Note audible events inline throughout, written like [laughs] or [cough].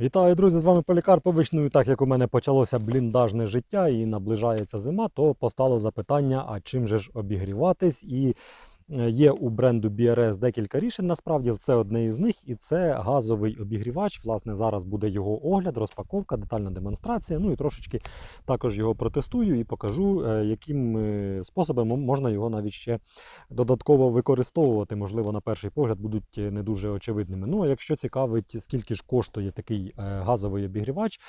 Вітаю, друзі! З вами Полікарпович. Ну і так як у мене почалося бліндажне життя і наближається зима, то постало запитання: а чим же ж обігріватись? І є у бренду BRS декілька рішень. Насправді це одне із них, і це газовий обігрівач. Власне, зараз буде його огляд, розпаковка, детальна демонстрація. Ну і трошечки також його протестую і покажу, е, яким е, способом можна його навіть ще додатково використовувати. Можливо, на перший погляд будуть е, не дуже очевидними. Ну, а якщо цікавить, скільки ж коштує такий е, газовий обігрівач е,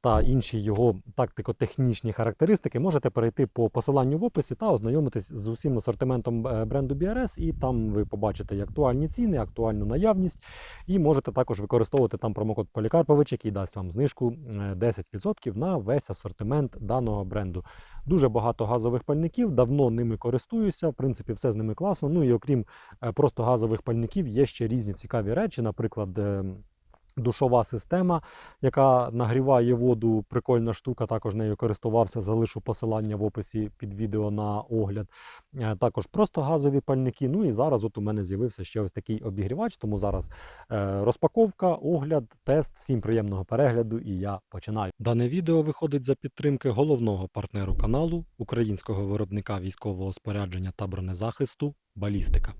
та інші його тактико-технічні характеристики, можете перейти по посиланню в описі та ознайомитись з усім асортиментом е, бренду BRS, і там ви побачите і актуальні ціни, актуальну наявність, і можете також використовувати там промокод Полікарпович, який дасть вам знижку е, 10% на весь асортимент даного бренду. Дуже багато газових пальників, давно ними користуюся. В принципі, все з ними класно. Ну і окрім е, просто газових пальників, є ще різні цікаві речі, наприклад. Душова система, яка нагріває воду, прикольна штука. Також нею користувався. Залишу посилання в описі під відео на огляд. Е, Також просто газові пальники. Ну і зараз от у мене з'явився ще ось такий обігрівач. Тому зараз е, розпаковка, огляд, тест. Всім приємного перегляду, і я починаю. Дане відео виходить за підтримки головного партнеру каналу, українського виробника військового спорядження та бронезахисту Балістика.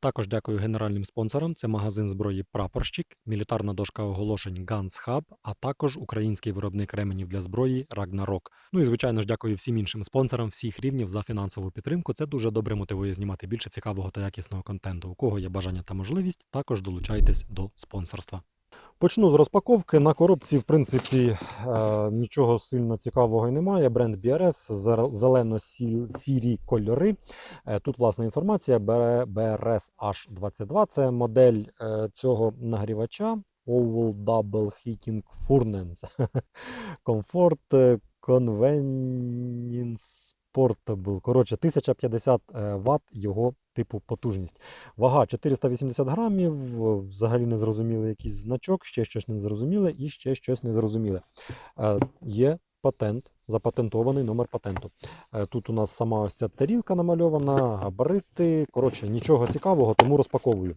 Також дякую генеральним спонсорам. Це магазин зброї Прапорщик, мілітарна дошка оголошень Guns Hub, а також український виробник ременів для зброї Ragnarok. Ну і звичайно ж дякую всім іншим спонсорам всіх рівнів за фінансову підтримку. Це дуже добре мотивує знімати більше цікавого та якісного контенту. У кого є бажання та можливість, також долучайтесь до спонсорства. Почну з розпаковки. На коробці, в принципі, е, нічого сильно цікавого і немає. Бренд BRS, зелено-сірі кольори. Е, Тут власна інформація. BRS H22 це модель е, цього нагрівача. Oval Double Heating Furnace. [laughs] Е, Convenience Portable. Коротше, 1050 Вт його типу потужність. Вага 480 грамів, взагалі не зрозуміли якийсь значок, ще щось незрозуміле і ще щось незрозуміле. зрозуміле. Є патент, запатентований номер патенту. Е, Тут у нас сама ось ця тарілка намальована, габарити. Коротше, нічого цікавого, тому розпаковую.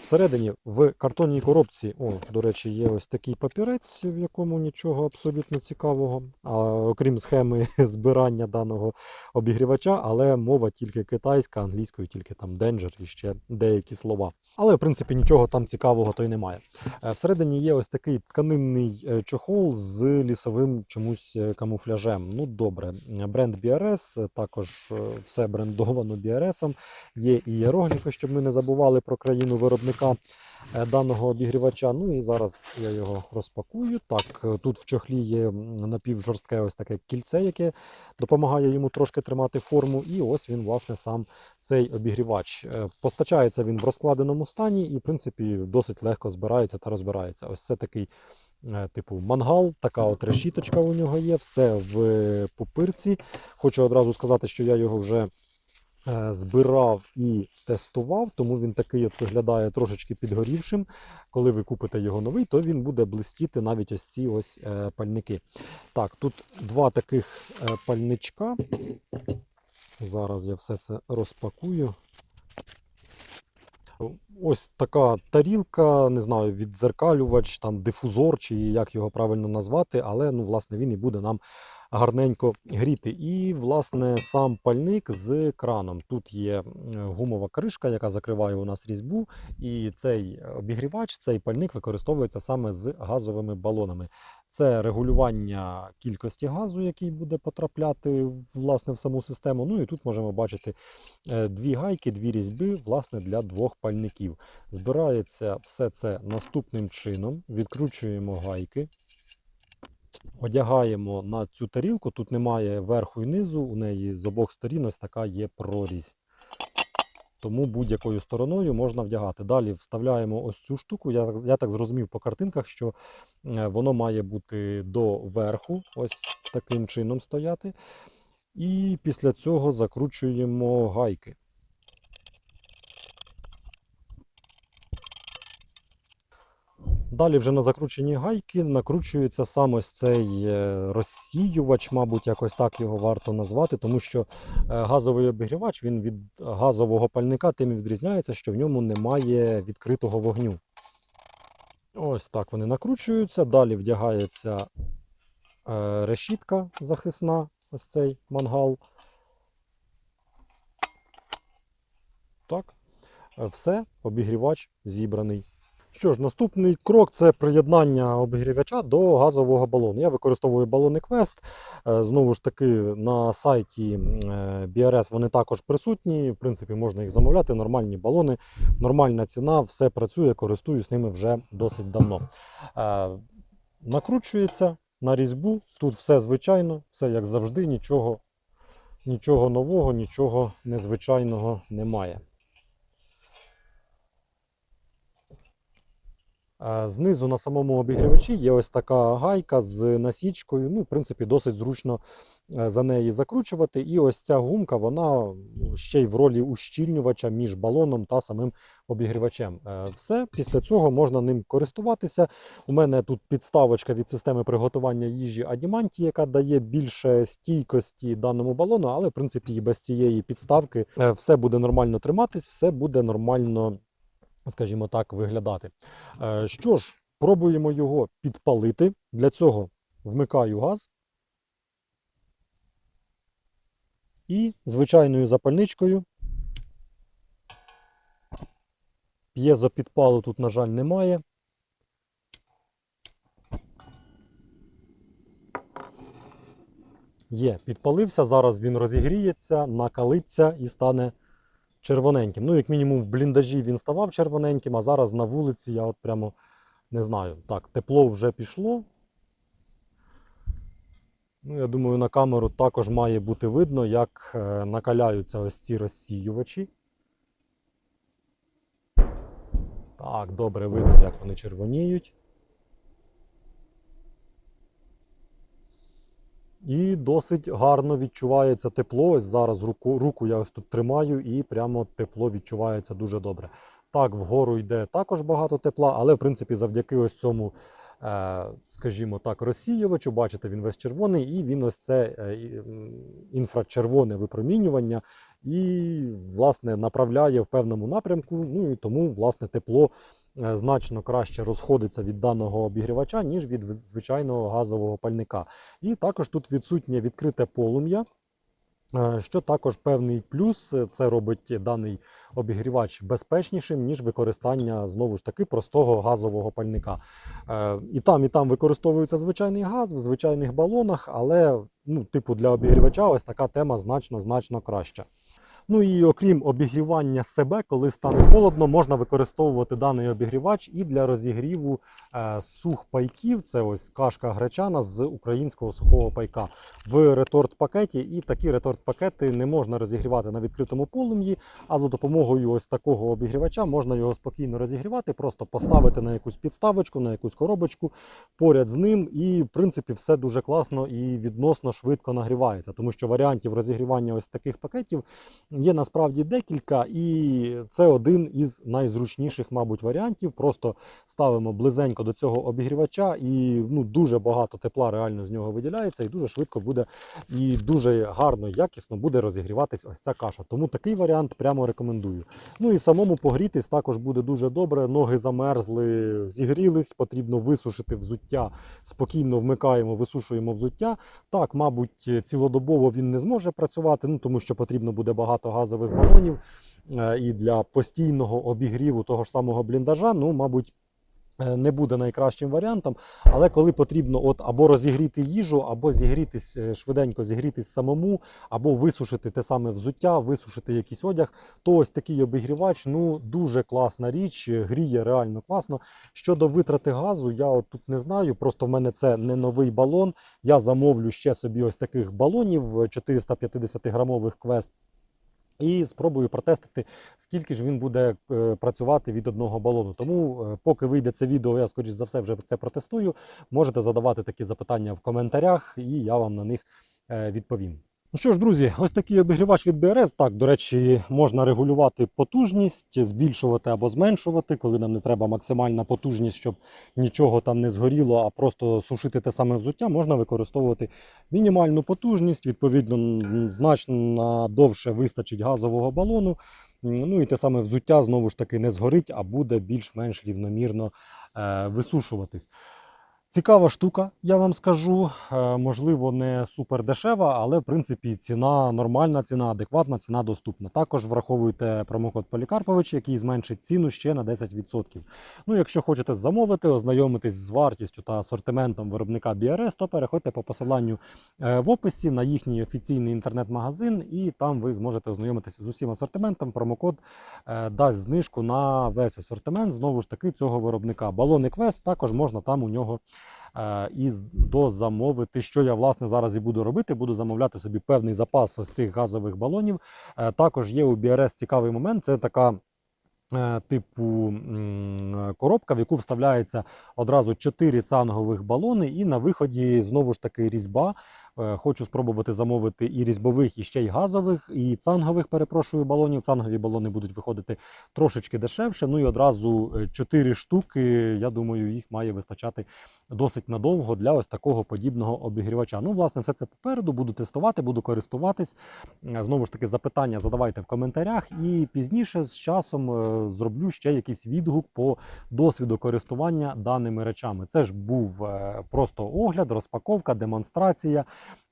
Всередині в картонній коробці, о, до речі, є ось такий папірець, в якому нічого абсолютно цікавого, а, окрім схеми [laughs] збирання даного обігрівача, але мова тільки китайська, англійською тільки там Danger і ще деякі слова. Але в принципі нічого там цікавого то й немає. Е, Всередині є ось такий тканинний е, чохол з лісовим чомусь е, камуфляжем. Ну добре, бренд BRS, також е, все брендовано BRS. Є і іерогліфи, щоб ми не забували про країну виробника е, даного обігрівача. Ну і зараз я його розпакую. Так, е, тут в чохлі є напівжорстке ось таке кільце, яке допомагає йому трошки тримати форму. І ось він, власне, сам цей обігрівач. Постачається він в розкладеному стані і, в принципі, досить легко збирається та розбирається. Ось це такий. Е, Типу мангал, така от решіточка у нього є, все в е, пупирці. Хочу одразу сказати, що я його вже е, збирав і тестував, тому він такий от виглядає трошечки підгорівшим. Коли ви купите його новий, то він буде блистіти навіть ось ці ось пальники. Так, тут два таких пальничка. Зараз я все це розпакую. Ось така тарілка, не знаю, віддзеркалювач, там дифузор, чи як його правильно назвати, але ну, власне, він і буде нам гарненько гріти. І, власне, сам пальник з краном. Тут є гумова кришка, яка закриває у нас різьбу. І цей обігрівач, цей пальник використовується саме з газовими балонами. Це регулювання кількості газу, який буде потрапляти власне в саму систему. Ну і тут можемо бачити е, дві гайки, дві різьби, власне, для двох пальників. Збирається все це наступним чином. Відкручуємо гайки. Одягаємо на цю тарілку. Тут немає верху і низу, у неї з обох сторін ось така є прорізь. Тому будь-якою стороною можна вдягати. Далі вставляємо ось цю штуку. Я, я так зрозумів по картинках, що е, воно має бути до верху, ось таким чином стояти. І після цього закручуємо гайки. Далі вже на закручені гайки накручується сам ось цей е, розсіювач, мабуть, якось так його варто назвати, тому що е, газовий обігрівач він від газового пальника тим і відрізняється, що в ньому немає відкритого вогню. Ось так вони накручуються. Далі вдягається е, решітка захисна, ось цей мангал. Так. Все, обігрівач зібраний. Що ж, наступний крок це приєднання обігрівача до газового балону. Я використовую балони Quest. Е, Знову ж таки, на сайті е, BRS вони також присутні. В принципі, можна їх замовляти. Нормальні балони, нормальна ціна, все працює, користуюсь ними вже досить давно. Е, Накручується на різьбу. Тут все звичайно, все як завжди, нічого, нічого нового, нічого незвичайного немає. Знизу на самому обігрівачі є ось така гайка з насічкою. Ну, в принципі, досить зручно е, за неї закручувати. І ось ця гумка, вона ще й в ролі ущільнювача між балоном та самим обігрівачем. Е, Все, після цього можна ним користуватися. У мене тут підставочка від системи приготування їжі Адіманті, яка дає більше стійкості даному балону, але в принципі і без цієї підставки е, все буде нормально триматись, все буде нормально скажімо так, виглядати. Е, Що ж, пробуємо його підпалити. Для цього вмикаю газ. І звичайною запальничкою. П'єзопідпалу тут, на жаль, немає. Є, підпалився, зараз він розігріється, накалиться і стане червоненьким. Ну, як мінімум, в бліндажі він ставав червоненьким, а зараз на вулиці я от прямо не знаю. Так, тепло вже пішло. Ну, я думаю, на камеру також має бути видно, як е, накаляються ось ці розсіювачі. Так, добре видно, як вони червоніють. І досить гарно відчувається тепло. Ось зараз руку, руку я ось тут тримаю, і прямо тепло відчувається дуже добре. Так, вгору йде також багато тепла, але в принципі завдяки ось цьому, е, скажімо так, розсіювачу, бачите, він весь червоний, і він ось це е, інфрачервоне випромінювання і, власне, направляє в певному напрямку. Ну і тому, власне, тепло значно краще розходиться від даного обігрівача, ніж від звичайного газового пальника. І також тут відсутнє відкрите полум'я. е, Що також певний плюс, е, це робить даний обігрівач безпечнішим, ніж використання знову ж таки простого газового пальника. Е, І там, і там використовується звичайний газ в звичайних балонах, але ну, типу для обігрівача ось така тема значно значно краща. Ну і окрім обігрівання себе, коли стане холодно, можна використовувати даний обігрівач і для розігріву е, сухпайків. Це ось кашка гречана з українського сухого пайка в реторт-пакеті. І такі реторт-пакети не можна розігрівати на відкритому полум'ї, а за допомогою ось такого обігрівача можна його спокійно розігрівати, просто поставити на якусь підставочку, на якусь коробочку поряд з ним. І в принципі все дуже класно і відносно швидко нагрівається, тому що варіантів розігрівання ось таких пакетів є насправді декілька, і це один із найзручніших, мабуть, варіантів. Просто ставимо близенько до цього обігрівача, і ну, дуже багато тепла реально з нього виділяється, і дуже швидко буде і дуже гарно, якісно буде розігріватись ось ця каша. Тому такий варіант прямо рекомендую. Ну і самому погрітись також буде дуже добре. Ноги замерзли, зігрілись, потрібно висушити взуття. Спокійно вмикаємо, висушуємо взуття. Так, мабуть, цілодобово він не зможе працювати, ну тому що потрібно буде багато газових балонів. Е, І для постійного обігріву того ж самого бліндажа, ну, мабуть, е, не буде найкращим варіантом. Але коли потрібно от або розігріти їжу, або зігрітись е, швиденько зігрітись самому, або висушити те саме взуття, висушити якийсь одяг, то ось такий обігрівач ну дуже класна річ, гріє реально класно. Щодо витрати газу, я от тут не знаю. Просто в мене це не новий балон. Я замовлю ще собі ось таких балонів 450 грамових квест. І спробую протестити, скільки ж він буде е, працювати від одного балону. Тому, е, поки вийде це відео, я скоріш за все вже це протестую. Можете задавати такі запитання в коментарях, і я вам на них е, відповім. Ну що ж, друзі, ось такий обігрівач від BRS. Так, до речі, можна регулювати потужність, збільшувати або зменшувати, коли нам не треба максимальна потужність, щоб нічого там не згоріло, а просто сушити те саме взуття, можна використовувати мінімальну потужність. Відповідно, значно довше вистачить газового балону. Ну і те саме взуття знову ж таки не згорить, а буде більш-менш рівномірно е, висушуватись. Цікава штука, я вам скажу. Е, Можливо, не супер дешева, але в принципі ціна нормальна, ціна адекватна, ціна доступна. Також враховуйте промокод Полікарпович, який зменшить ціну ще на 10%. Ну, якщо хочете замовити, ознайомитись з вартістю та асортиментом виробника BRS, то переходьте по посиланню е, в описі на їхній офіційний інтернет-магазин, і там ви зможете ознайомитися з усім асортиментом. Промокод е, дасть знижку на весь асортимент знову ж таки цього виробника. Балони Quest також можна там у нього і з- дозамовити, що я власне зараз і буду робити. Буду замовляти собі певний запас ось цих газових балонів. Е, Також є у BRS цікавий момент. Це така. е, Типу коробка, в яку вставляється одразу 4 цангових балони, і на виході знову ж таки різьба. Е, Хочу спробувати замовити і різьбових, і ще й газових, і цангових, перепрошую, балонів. Цангові балони будуть виходити трошечки дешевше. Ну і одразу 4 штуки. Я думаю, їх має вистачати досить надовго для ось такого подібного обігрівача. Ну, власне, все це попереду. Буду тестувати, буду користуватись. Е, Знову ж таки, запитання задавайте в коментарях, і пізніше з часом е, зроблю ще якийсь відгук по досвіду користування даними речами. Це ж був е, просто огляд, розпаковка, демонстрація.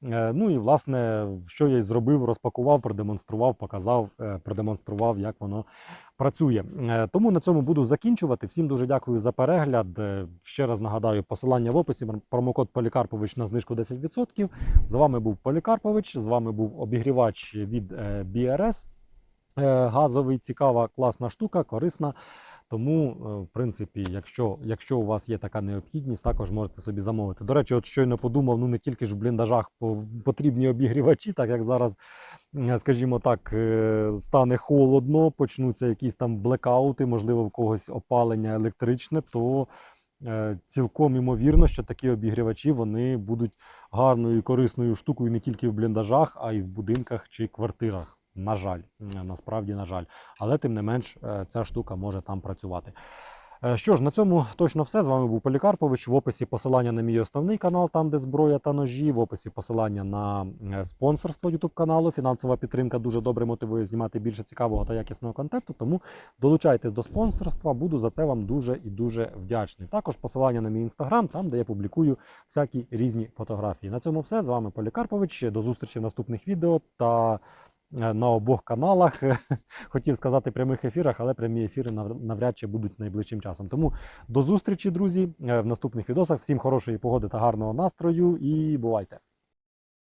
Е, Ну і власне, що я й зробив, розпакував, продемонстрував, показав, е, продемонстрував, як воно працює. Е, Тому на цьому буду закінчувати. Всім дуже дякую за перегляд. Ще раз нагадаю, посилання в описі. Промокод Полікарпович на знижку 10%. З вами був Полікарпович. З вами був обігрівач від BRS. Газовий, цікава, класна штука, корисна. Тому, е, в принципі, якщо, якщо у вас є така необхідність, також можете собі замовити. До речі, от щойно подумав, ну не тільки ж в бліндажах потрібні обігрівачі, так як зараз, скажімо так, е, стане холодно, почнуться якісь там блекаути, можливо, в когось опалення електричне, то е, цілком імовірно, що такі обігрівачі вони будуть гарною і корисною штукою не тільки в бліндажах, а й в будинках чи квартирах. На жаль, Е, насправді, на жаль. Але тим не менш, е, ця штука може там працювати. Е, Що ж, на цьому точно все. З вами був Полікарпович. В описі посилання на мій основний канал, там де зброя та ножі. В описі посилання на спонсорство YouTube каналу. Фінансова підтримка дуже добре мотивує знімати більше цікавого та якісного контенту. Тому долучайтесь до спонсорства. Буду за це вам дуже і дуже вдячний. Також посилання на мій інстаграм, там де я публікую всякі різні фотографії. На цьому все. З вами Полікарпович. До зустрічі в наступних відео та на обох каналах. [laughs] Хотів сказати прямих ефірах, але прямі ефіри нав- навряд чи будуть найближчим часом. Тому до зустрічі, друзі, е, в наступних відосах. Всім хорошої погоди та гарного настрою і бувайте!